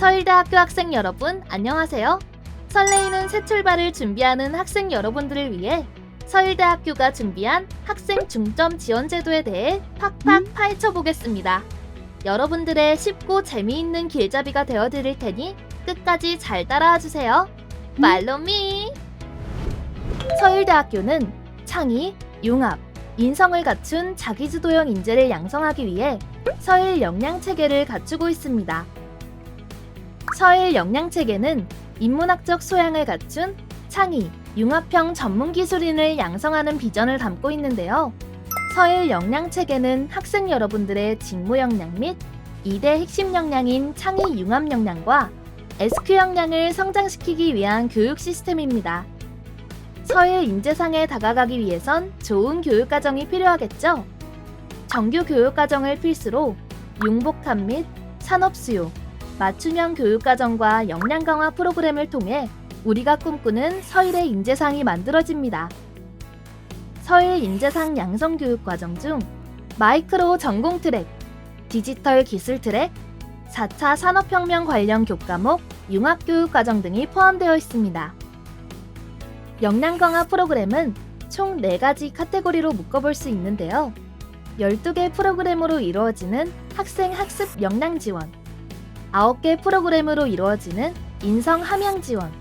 서울대학교 학생 여러분, 안녕하세요. 설레이는 새 출발을 준비하는 학생 여러분들을 위해 서울대학교가 준비한 학생 중점 지원 제도에 대해 팍팍 파헤쳐 보겠습니다. 여러분들의 쉽고 재미있는 길잡이가 되어 드릴 테니 끝까지 잘 따라와 주세요. 말로미! 서울대학교는 창의, 융합, 인성을 갖춘 자기주도형 인재를 양성하기 위해 서일 역량 체계를 갖추고 있습니다. 서일 역량 체계는 인문학적 소양을 갖춘 창의, 융합형 전문 기술인을 양성하는 비전을 담고 있는데요. 서일 역량 체계는 학생 여러분들의 직무 역량 및 2대 핵심 역량인 창의 융합 역량과 SQ 역량을 성장시키기 위한 교육 시스템입니다. 서일 인재상에 다가가기 위해선 좋은 교육 과정이 필요하겠죠? 정규 교육 과정을 필수로 융복합 및 산업 수요, 맞춤형 교육 과정과 역량 강화 프로그램을 통해 우리가 꿈꾸는 서일의 인재상이 만들어집니다. 서일 인재상 양성 교육 과정 중 마이크로 전공 트랙, 디지털 기술 트랙, 4차 산업혁명 관련 교과목, 융합교육 과정 등이 포함되어 있습니다. 역량 강화 프로그램은 총 4가지 카테고리로 묶어볼 수 있는데요. 12개 프로그램으로 이루어지는 학생 학습 역량 지원, 9개 프로그램으로 이루어지는 인성 함양 지원,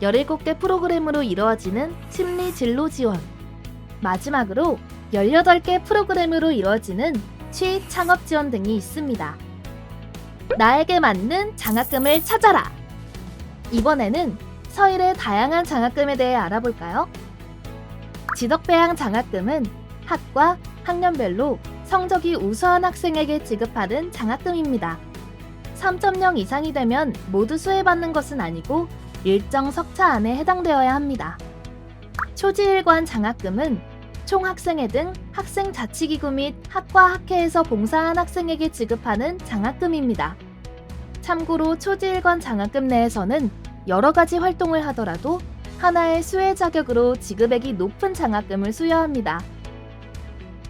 17개 프로그램으로 이루어지는 심리 진로 지원, 마지막으로 18개 프로그램으로 이루어지는 취익 창업 지원 등이 있습니다. 나에게 맞는 장학금을 찾아라! 이번에는 서일의 다양한 장학금에 대해 알아볼까요? 지덕배양 장학금은 학과, 학년별로 성적이 우수한 학생에게 지급하는 장학금입니다. 3.0 이상이 되면 모두 수혜받는 것은 아니고 일정 석차 안에 해당되어야 합니다. 초지일관 장학금은 총 학생회 등 학생 자치기구 및 학과 학회에서 봉사한 학생에게 지급하는 장학금입니다. 참고로 초지일관 장학금 내에서는 여러 가지 활동을 하더라도 하나의 수혜 자격으로 지급액이 높은 장학금을 수여합니다.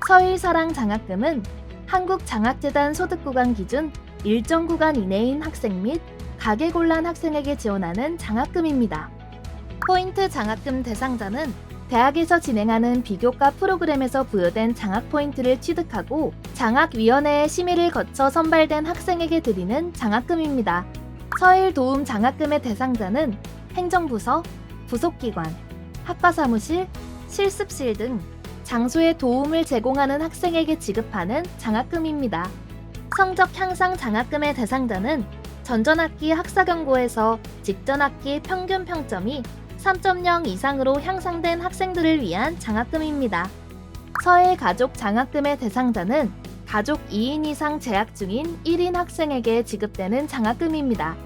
서일사랑 장학금은 한국장학재단 소득구간 기준 일정 구간 이내인 학생 및 가계 곤란 학생에게 지원하는 장학금입니다. 포인트 장학금 대상자는 대학에서 진행하는 비교과 프로그램에서 부여된 장학 포인트를 취득하고 장학위원회의 심의를 거쳐 선발된 학생에게 드리는 장학금입니다. 서일 도움 장학금의 대상자는 행정부서, 부속기관, 학과사무실, 실습실 등 장소에 도움을 제공하는 학생에게 지급하는 장학금입니다. 성적 향상 장학금의 대상자는 전전학기 학사경고에서 직전학기 평균 평점이 3.0 이상으로 향상된 학생들을 위한 장학금입니다. 서해 가족 장학금의 대상자는 가족 2인 이상 재학 중인 1인 학생에게 지급되는 장학금입니다.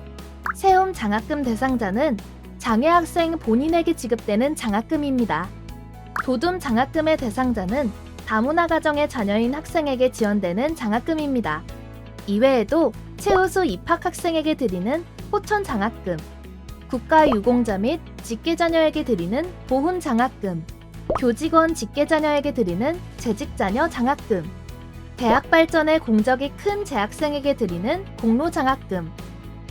세움 장학금 대상자는 장애 학생 본인에게 지급되는 장학금입니다. 도둠 장학금의 대상자는 다문화 가정의 자녀인 학생에게 지원되는 장학금입니다. 이외에도 최우수 입학 학생에게 드리는 호천 장학금, 국가 유공자 및 직계 자녀에게 드리는 보훈 장학금, 교직원 직계 자녀에게 드리는 재직 자녀 장학금, 대학 발전에 공적이 큰 재학생에게 드리는 공로 장학금,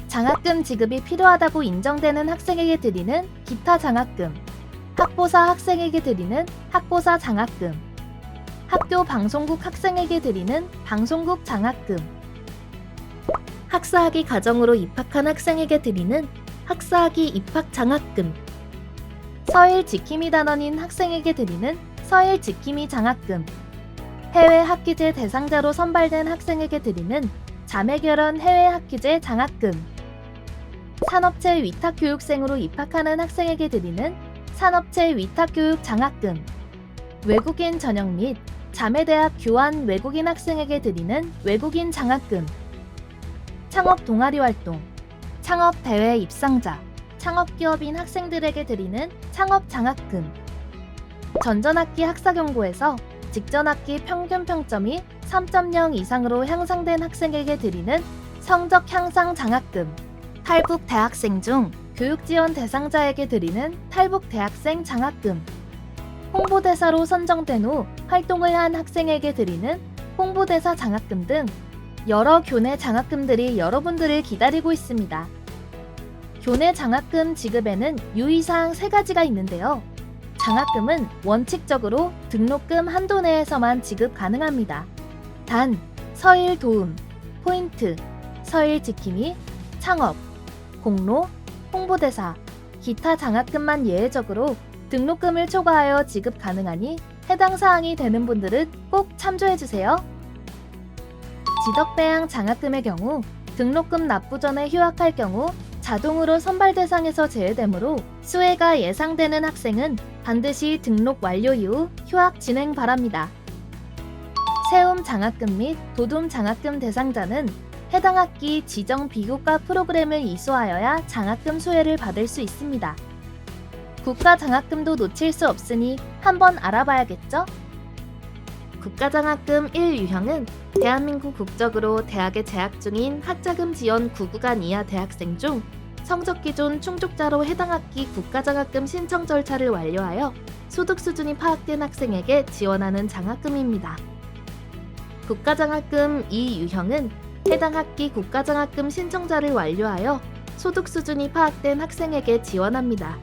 장학금 지급이 필요하다고 인정되는 학생에게 드리는 기타 장학금, 학보사 학생에게 드리는 학보사 장학금, 학교 방송국 학생에게 드리는 방송국 장학금, 학사학위 과정으로 입학한 학생에게 드리는 학사학위 입학 장학금, 서일 지킴이 단원인 학생에게 드리는 서일 지킴이 장학금, 해외 학기제 대상자로 선발된 학생에게 드리는 자매결혼 해외 학기제 장학금, 산업체 위탁교육생으로 입학하는 학생에게 드리는 산업체 위탁교육 장학금, 외국인 전형 및 자매대학 교환 외국인 학생에게 드리는 외국인 장학금, 창업 동아리 활동, 창업 대회 입상자, 창업 기업인 학생들에게 드리는 창업 장학금, 전전학기 학사 경고에서 직전 학기 평균 평점이 3.0 이상으로 향상된 학생에게 드리는 성적 향상 장학금, 탈북 대학생 중 교육 지원 대상자에게 드리는 탈북 대학생 장학금, 홍보대사로 선정된 후 활동을 한 학생에게 드리는 홍보대사 장학금 등 여러 교내 장학금들이 여러분들을 기다리고 있습니다. 교내 장학금 지급에는 유의사항 세 가지가 있는데요. 장학금은 원칙적으로 등록금 한도 내에서만 지급 가능합니다. 단, 서일 도움, 포인트, 서일 지킴이, 창업, 공로, 홍보대사, 기타 장학금만 예외적으로 등록금을 초과하여 지급 가능하니 해당 사항이 되는 분들은 꼭 참조해주세요. 지덕배양 장학금의 경우 등록금 납부 전에 휴학할 경우 자동으로 선발 대상에서 제외되므로 수혜가 예상되는 학생은 반드시 등록 완료 이후 휴학 진행 바랍니다. 세움 장학금 및 도둠 장학금 대상자는 해당 학기 지정 비교과 프로그램을 이수하여야 장학금 수혜를 받을 수 있습니다. 국가 장학금도 놓칠 수 없으니 한번 알아봐야겠죠? 국가장학금 1유형은 대한민국 국적으로 대학에 재학 중인 학자금 지원 9구간 이하 대학생 중 성적 기준 충족자로 해당 학기 국가장학금 신청 절차를 완료하여 소득 수준이 파악된 학생에게 지원하는 장학금입니다. 국가장학금 2유형은 해당 학기 국가장학금 신청자를 완료하여 소득 수준이 파악된 학생에게 지원합니다.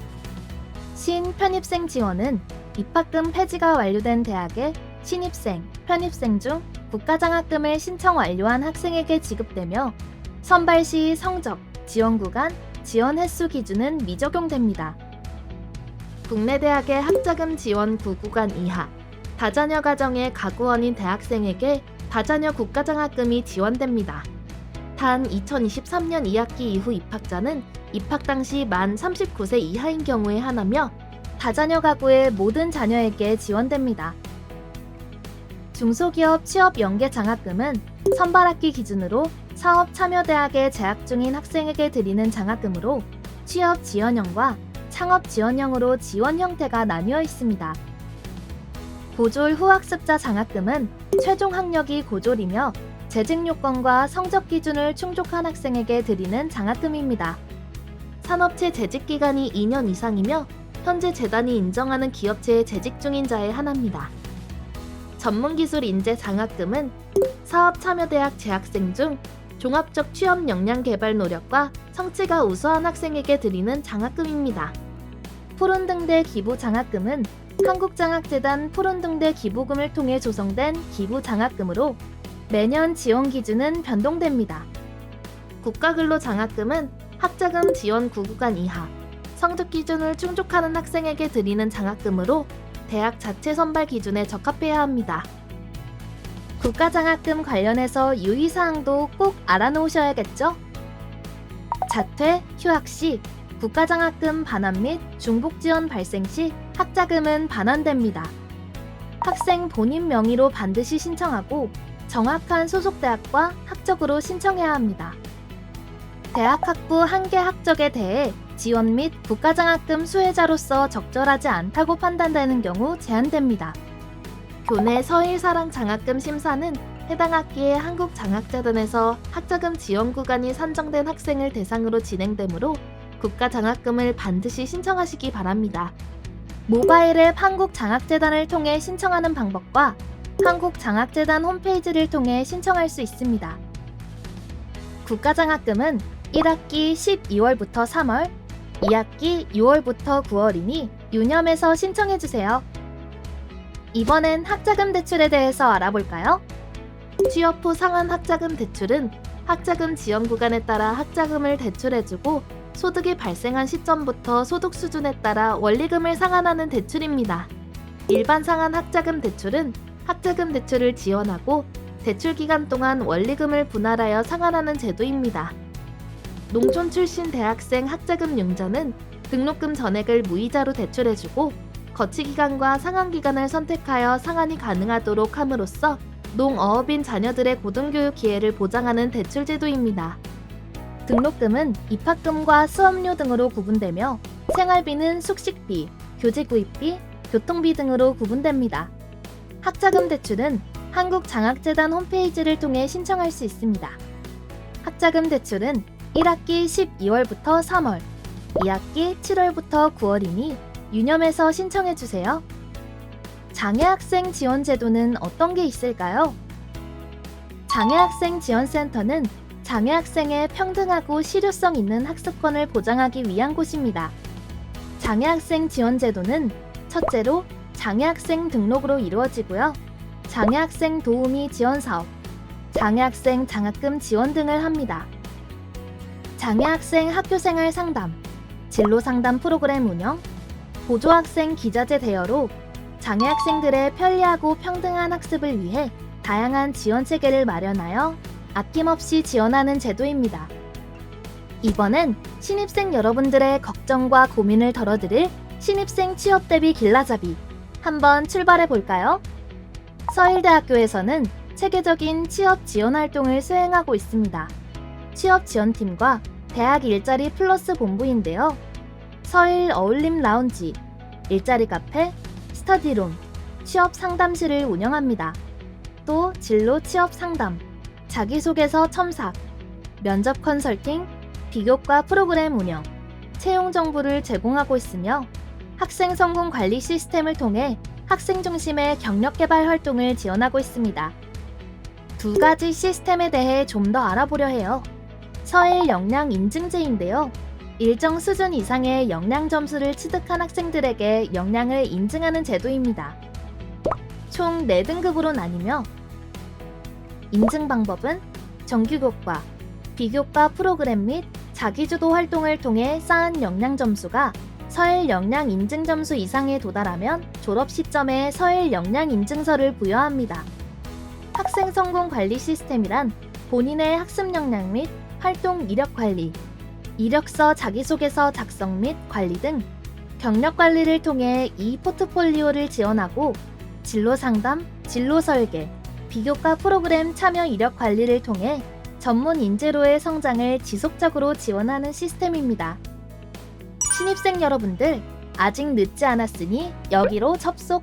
신 편입생 지원은 입학금 폐지가 완료된 대학에 신입생, 편입생 중 국가장학금을 신청 완료한 학생에게 지급되며 선발 시 성적, 지원 구간, 지원 횟수 기준은 미적용됩니다. 국내 대학의 학자금 지원 9구간 이하, 다자녀 가정의 가구원인 대학생에게 다자녀 국가장학금이 지원됩니다. 단 2023년 2학기 이후 입학자는 입학 당시 만 39세 이하인 경우에 하나며 다자녀 가구의 모든 자녀에게 지원됩니다. 중소기업 취업 연계 장학금은 선발학기 기준으로 사업 참여 대학에 재학 중인 학생에게 드리는 장학금으로 취업 지원형과 창업 지원형으로 지원 형태가 나뉘어 있습니다. 고졸 후학습자 장학금은 최종 학력이 고졸이며 재직 요건과 성적 기준을 충족한 학생에게 드리는 장학금입니다. 산업체 재직 기간이 2년 이상이며 현재 재단이 인정하는 기업체에 재직 중인 자에 한합니다. 전문기술 인재 장학금은 사업 참여대학 재학생 중 종합적 취업 역량 개발 노력과 성취가 우수한 학생에게 드리는 장학금입니다. 푸른등대 기부 장학금은 한국장학재단 푸른등대 기부금을 통해 조성된 기부 장학금으로 매년 지원 기준은 변동됩니다. 국가근로 장학금은 학자금 지원 9구간 이하, 성적 기준을 충족하는 학생에게 드리는 장학금으로 대학 자체 선발 기준에 적합해야 합니다. 국가장학금 관련해서 유의사항도 꼭 알아놓으셔야겠죠? 자퇴, 휴학 시 국가장학금 반환 및 중복 지원 발생 시 학자금은 반환됩니다. 학생 본인 명의로 반드시 신청하고 정확한 소속 대학과 학적으로 신청해야 합니다. 대학 학부 한개 학적에 대해 지원 및 국가장학금 수혜자로서 적절하지 않다고 판단되는 경우 제한됩니다. 교내 서일사랑 장학금 심사는 해당 학기에 한국 장학재단에서 학자금 지원 구간이 산정된 학생을 대상으로 진행되므로 국가 장학금을 반드시 신청하시기 바랍니다. 모바일 앱 한국 장학재단을 통해 신청하는 방법과 한국 장학재단 홈페이지를 통해 신청할 수 있습니다. 국가장학금은 1학기 12월부터 3월, 2학기 6월부터 9월이니 유념해서 신청해주세요. 이번엔 학자금 대출에 대해서 알아볼까요? 취업 후 상한 학자금 대출은 학자금 지원 구간에 따라 학자금을 대출해주고 소득이 발생한 시점부터 소득 수준에 따라 원리금을 상환하는 대출입니다. 일반 상한 학자금 대출은 학자금 대출을 지원하고 대출 기간 동안 원리금을 분할하여 상환하는 제도입니다. 농촌 출신 대학생 학자금 융자는 등록금 전액을 무이자로 대출해주고 거치 기간과 상환 기간을 선택하여 상환이 가능하도록 함으로써 농어업인 자녀들의 고등교육 기회를 보장하는 대출 제도입니다. 등록금은 입학금과 수업료 등으로 구분되며 생활비는 숙식비, 교재 구입비, 교통비 등으로 구분됩니다. 학자금 대출은 한국장학재단 홈페이지를 통해 신청할 수 있습니다. 학자금 대출은 1학기 12월부터 3월, 2학기 7월부터 9월이니 유념해서 신청해 주세요. 장애학생 지원 제도는 어떤 게 있을까요? 장애학생 지원센터는 장애학생의 평등하고 실효성 있는 학습권을 보장하기 위한 곳입니다. 장애학생 지원 제도는 첫째로 장애학생 등록으로 이루어지고요. 장애학생 도우미 지원 사업, 장애학생 장학금 지원 등을 합니다. 장애학생 학교생활 상담, 진로 상담 프로그램 운영, 보조학생 기자재 대여로 장애학생들의 편리하고 평등한 학습을 위해 다양한 지원 체계를 마련하여 아낌없이 지원하는 제도입니다. 이번엔 신입생 여러분들의 걱정과 고민을 덜어드릴 신입생 취업 대비 길라잡이 한번 출발해 볼까요? 서일대학교에서는 체계적인 취업 지원 활동을 수행하고 있습니다. 취업 지원팀과 대학 일자리 플러스 본부인데요. 서일 어울림 라운지, 일자리 카페, 스터디룸, 취업 상담실을 운영합니다. 또 진로 취업 상담, 자기소개서 첨삭, 면접 컨설팅, 비교과 프로그램 운영, 채용 정보를 제공하고 있으며 학생 성공 관리 시스템을 통해 학생 중심의 경력 개발 활동을 지원하고 있습니다. 두 가지 시스템에 대해 좀 더 알아보려 해요. 서일 역량 인증제인데요. 일정 수준 이상의 역량 점수를 취득한 학생들에게 역량을 인증하는 제도입니다. 총 4등급으로 나뉘며 인증 방법은 정규교과, 비교과 프로그램 및 자기주도 활동을 통해 쌓은 역량 점수가 서일 역량 인증 점수 이상에 도달하면 졸업 시점에 서일 역량 인증서를 부여합니다. 학생 성공 관리 시스템이란 본인의 학습 역량 및 활동 이력 관리, 이력서 자기소개서 작성 및 관리 등 경력 관리를 통해 이 포트폴리오를 지원하고 진로 상담, 진로 설계, 비교과 프로그램 참여 이력 관리를 통해 전문 인재로의 성장을 지속적으로 지원하는 시스템입니다. 신입생 여러분들, 아직 늦지 않았으니 여기로 접속!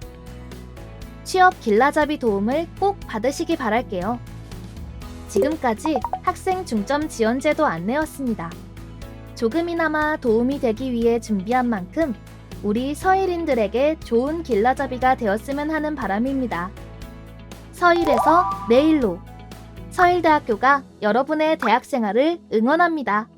취업 길라잡이 도움을 꼭 받으시기 바랄게요. 지금까지 학생 중점 지원제도 안내였습니다. 조금이나마 도움이 되기 위해 준비한 만큼 우리 서일인들에게 좋은 길라잡이가 되었으면 하는 바람입니다. 서일에서 내일로 서일대학교가 여러분의 대학 생활을 응원합니다.